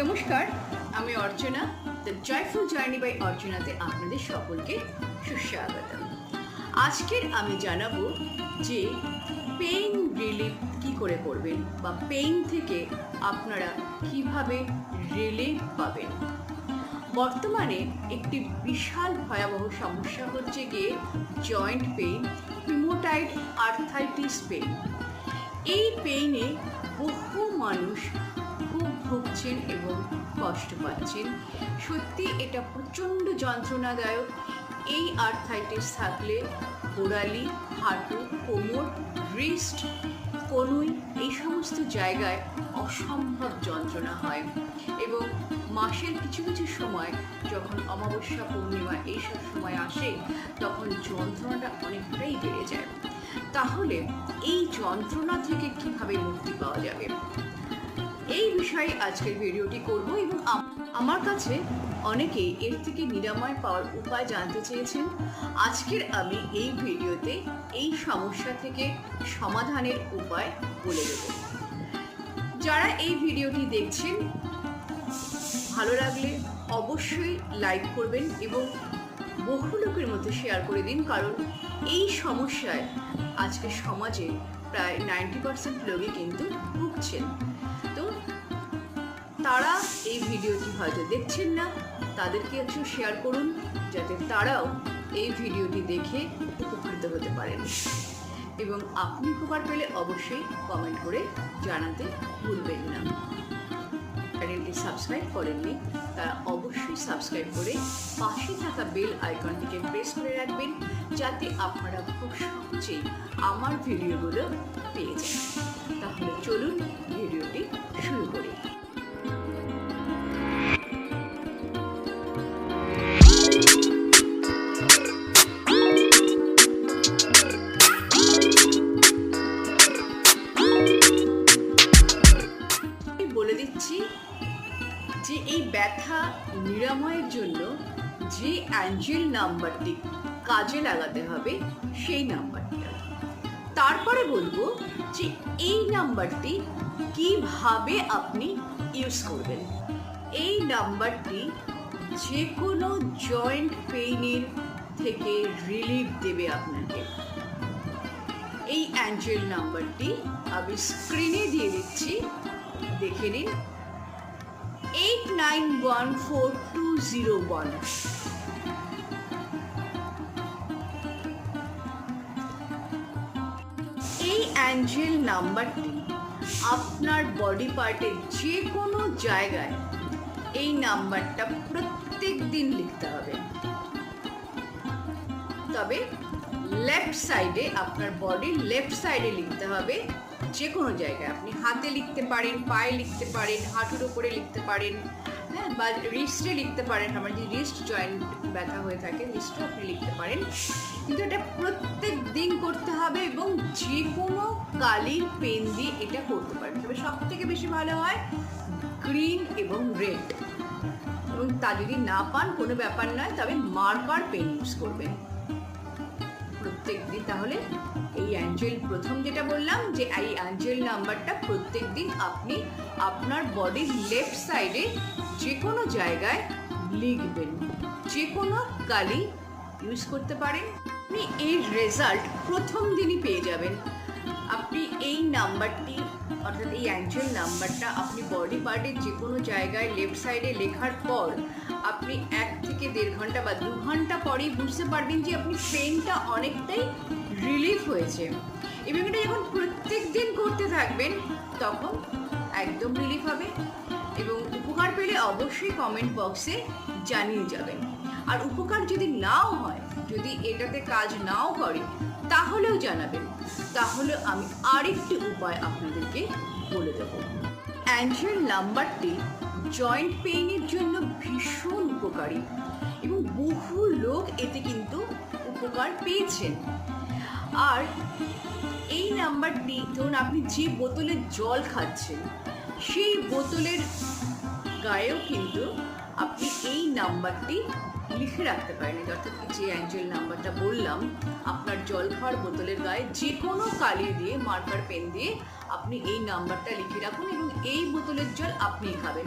নমস্কার, আমি Archana the joyful journey by অর্চনাতে আপনাদের সকলকে সুস্বাগত আজকের আমি জানাব যে পেইন রিলিফ কি করে করবেন বা পেইন থেকে আপনারা কীভাবে রিলিফ পাবেন। বর্তমানে একটি বিশাল ভয়াবহ সমস্যা হচ্ছে গিয়ে joint pain rheumatoid arthritis pain এই পেইনে বহু মানুষ ভুগছেন এবং কষ্ট পাচ্ছেন। সত্যি এটা প্রচণ্ড যন্ত্রণাদায়ক। এই আর্থাইটিস থাকলে গোড়ালি, হাঁটু, কোমর রিস্ট কনুই এই সমস্ত জায়গায় অসম্ভব যন্ত্রণা হয় এবং মাসের কিছু কিছু সময় যখন অমাবস্যা, পূর্ণিমা এইসব সময় আসে, তখন যন্ত্রণাটা অনেকটাই বেড়ে যায়। তাহলে এই যন্ত্রণা থেকে কীভাবে মুক্তি পাওয়া যাবে? এই বিষয়ে আজকের ভিডিওটি করব এবং আমার কাছে অনেকেই এর থেকে নিরাময় পাওয়ার উপায় জানতে চেয়েছেন। আজকের আমি এই ভিডিওতে এই সমস্যা থেকে সমাধানের উপায় বলে দেব। যারা এই ভিডিওটি দেখছেন, ভালো লাগলে অবশ্যই লাইক করবেন এবং বহু লোকের মধ্যে শেয়ার করে দিন, কারণ এই সমস্যায় আজকে সমাজে প্রায় নাইনটি পার্সেন্ট লোকই কিন্তু ভুগছেন। তারা এই ভিডিওটি হয়তো দেখছেন না, তাদেরকে একটু শেয়ার করুন, যাতে তারাও এই ভিডিওটি দেখে উপকৃত হতে পারেন। এবং আপনি উপকার পেলে অবশ্যই কমেন্ট করে জানাতে ভুলবেন না। চ্যানেলটি সাবস্ক্রাইব করেননি তারা অবশ্যই সাবস্ক্রাইব করে পাশে থাকা বেল আইকনটিকে প্রেস করে রাখবেন, যাতে আপনারা খুব সহজেই আমার ভিডিওগুলো পেয়ে যান। তাহলে চলুন ভিডিওটি শুরু করি। ব্যথা নিরাময়ের জন্য যে অ্যাঞ্জেল নাম্বারটি কাজে লাগাতে হবে, সেই নাম্বারটা তারপরে বলব যে এই নাম্বারটি কীভাবে আপনি ইউজ করবেন। এই নাম্বারটি যে কোনো জয়েন্ট পেইনের থেকে রিলিফ দেবে আপনাকে। এই অ্যাঞ্জেল নাম্বারটি আমি স্ক্রিনে দিয়ে দিচ্ছি, দেখে নিন। Eight nine one four two zero one এই অ্যাঞ্জেল নাম্বারটি আপনার বডি পার্টের যে কোনো জায়গায় এই নাম্বারটা প্রত্যেক দিন লিখতে হবে। তবে লেফট সাইডে আপনার বডির লেফট সাইডে লিখতে হবে। যে কোনো জায়গায় আপনি হাতে লিখতে পারেন, পায়ে লিখতে পারেন, হাঁটুর উপরে লিখতে পারেন হ্যাঁ বা রিস্টে লিখতে পারেন। আমার যে রিস্ট জয়েন্ট ব্যথা হয়ে থাকে রিস্টও আপনি লিখতে পারেন। কিন্তু এটা প্রত্যেক দিন করতে হবে এবং যে কোনো কালির পেন দিয়ে এটা করতে পারেন। তবে সব থেকে বেশি ভালো হয় গ্রিন এবং রেড এবং তা যদি না পান, কোনো ব্যাপার নয়। তবে মার্কার পেন ইউজ করবেন। প্রত্যেক দিন তাহলে এই অ্যাঞ্জেল, প্রথম যেটা বললাম যে এই অ্যাঞ্জেল নাম্বারটা প্রত্যেক দিন আপনি আপনার বডির লেফট সাইডে যে কোনো জায়গায় লিখবেন। যে কোনো কালি ইউজ করতে পারেন। আপনি এর রেজাল্ট প্রথম দিনই পেয়ে যাবেন। আপনি এই নাম্বারটি অর্থাৎ এই অ্যাঞ্জেল নাম্বারটা আপনি বডি পার্টের যে কোনো জায়গায় লেফট সাইডে লেখার পর আপনি এক থেকে দেড় ঘণ্টা বা দু ঘণ্টা পরেই বুঝতে পারবেন যে আপনি পেনটা অনেকটাই রিলিফ হয়েছে। এবং এটা যখন প্রত্যেক দিন করতে থাকবেন, তখন একদম রিলিফ হবে এবং উপকার পেলে অবশ্যই কমেন্ট বক্সে জানিয়ে যাবেন। আর উপকার যদি নাও হয়, যদি এটাতে কাজ নাও করে তাহলেও জানাবেন। তাহলে আমি আরেকটি উপায় আপনাদেরকে বলে দেবো। অ্যাঞ্জেল নাম্বারটি জয়েন্ট পেইনের জন্য ভীষণ উপকারী এবং বহু লোক এতে কিন্তু উপকার পেয়েছেন। আর এই নাম্বারটি, ধরুন আপনি যে বোতলে জল খাচ্ছেন, সেই বোতলের গায়েও কিন্তু আপনি এই নাম্বারটি লিখে রাখতে পারেন। অর্থাৎ যে অ্যাঞ্জেল নাম্বারটা বললাম, আপনার জল খাওয়ার বোতলের গায়ে যে কোনো কালি দিয়ে, মার্কার পেন দিয়ে আপনি এই নাম্বারটা লিখে রাখুন এবং এই বোতলের জল আপনিই খাবেন।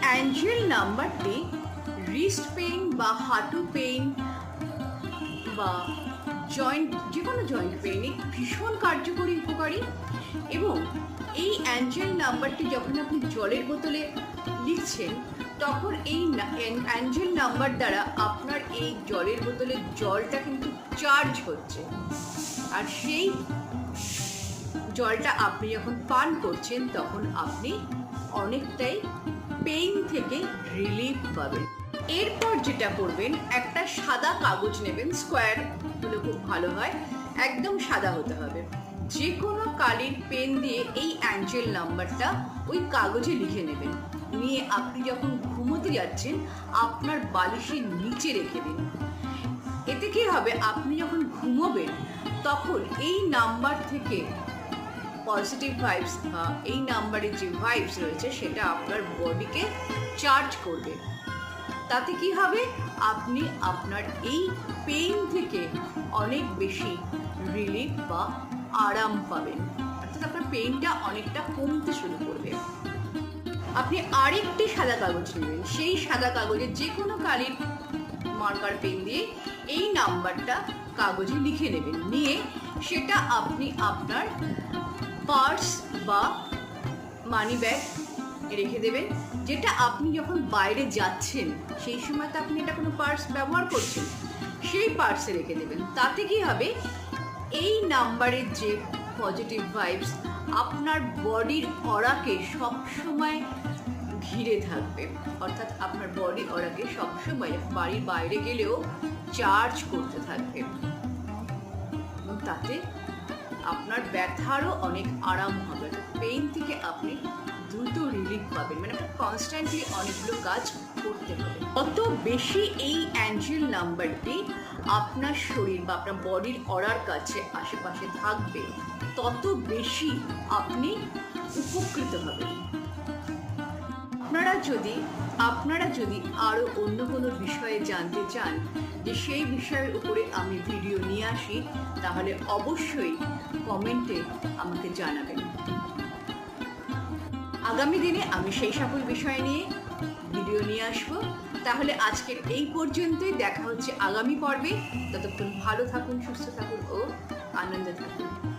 অ্যাঞ্জেল নাম্বারটি রিস্ট পেইন বা হাঁটু পেইন বা জয়েন্ট যে কোনো জয়েন্ট পেইনে ভীষণ কার্যকরী, উপকারী এবং এই অ্যাঞ্জেল নাম্বারটি যখন আপনি জলের বোতলে লিখছেন, তখন এই অ্যাঞ্জেল নাম্বার দ্বারা আপনার এই জলের বোতলে জলটা কিন্তু চার্জ হচ্ছে। আর সেই জলটা আপনি যখন পান করছেন, তখন আপনি অনেকটাই পেইন থেকে রিলিফ পাবেন। এরপর যেটা করবেন, একটা সাদা কাগজ নেবেন স্কোয়ার হলে খুব ভালো হয়, একদম সাদা হতে হবে। যে কোনো কালির পেন দিয়ে এই অ্যাঞ্জেল নাম্বারটা ওই কাগজে লিখে নেবেন। নিয়ে আপনি যখন ঘুমোতে যাচ্ছেন, আপনার বালিশের নিচে রেখে দিন। এতে কি হবে? আপনি যখন ঘুমোবেন, তখন এই নাম্বার থেকে পজিটিভ ভাইবস বা এই নাম্বারের যে ভাইবস রয়েছে, সেটা আপনার বডিকে চার্জ করবে। তাতে কি হবে? আপনি আপনার এই পেইন থেকে অনেক বেশি রিলিফ বা আরাম পাবেন। অর্থাৎ আপনার পেইনটা অনেকটা কমতে শুরু করবে। আপনি আরেকটি সাদা কাগজ নেবেন। সেই সাদা কাগজে যে কোনো কালির মার্কার পেন দিয়ে এই নাম্বারটা কাগজে লিখে নেবেন। নিয়ে সেটা আপনি আপনার পার্স বা মানি ব্যাগ রেখে দেবেন। যেটা আপনি যখন বাইরে যাচ্ছেন, সেই সময় তো আপনি এটা কোনো পার্স ব্যবহার করছেন, সেই পার্সে রেখে দেবেন। তাতে কি হবে? এই নাম্বারের যে পজিটিভ ভাইবস আপনার বডির অরাকে সবসময় ঘিরে থাকবে। অর্থাৎ আপনার বডি অরাকে সবসময় বাড়ির বাইরে গেলেও চার্জ করতে থাকবে। তাতে আপনার ব্যথারও অনেক আরাম হবে। পেইন থেকে আপনি দ্রুত রিলিফ পাবেন। মানে কনস্ট্যান্টলি অনেকগুলো কাজ করতে হবে কত বেশি এই অ্যাঞ্জেল নাম্বারটি আপনার শরীর বা আপনার বডির অরার কাছে, আশেপাশে থাকবে, তত বেশি আপনি উপকৃত হবেন। আপনারা যদি আপনারা যদি আরও অন্য কোনো বিষয়ে জানতে চান যে সেই বিষয়ের উপরে আমি ভিডিও নিয়ে আসি, তাহলে অবশ্যই কমেন্টে আমাকে জানাবেন। আগামী দিনে আমি সেই সকল বিষয় নিয়ে ভিডিও নিয়ে আসব। তাহলে আজকের এই পর্যন্তই। দেখা হচ্ছে আগামী পর্বে। ততক্ষণ ভালো থাকুন, সুস্থ থাকুন ও আনন্দে থাকুন।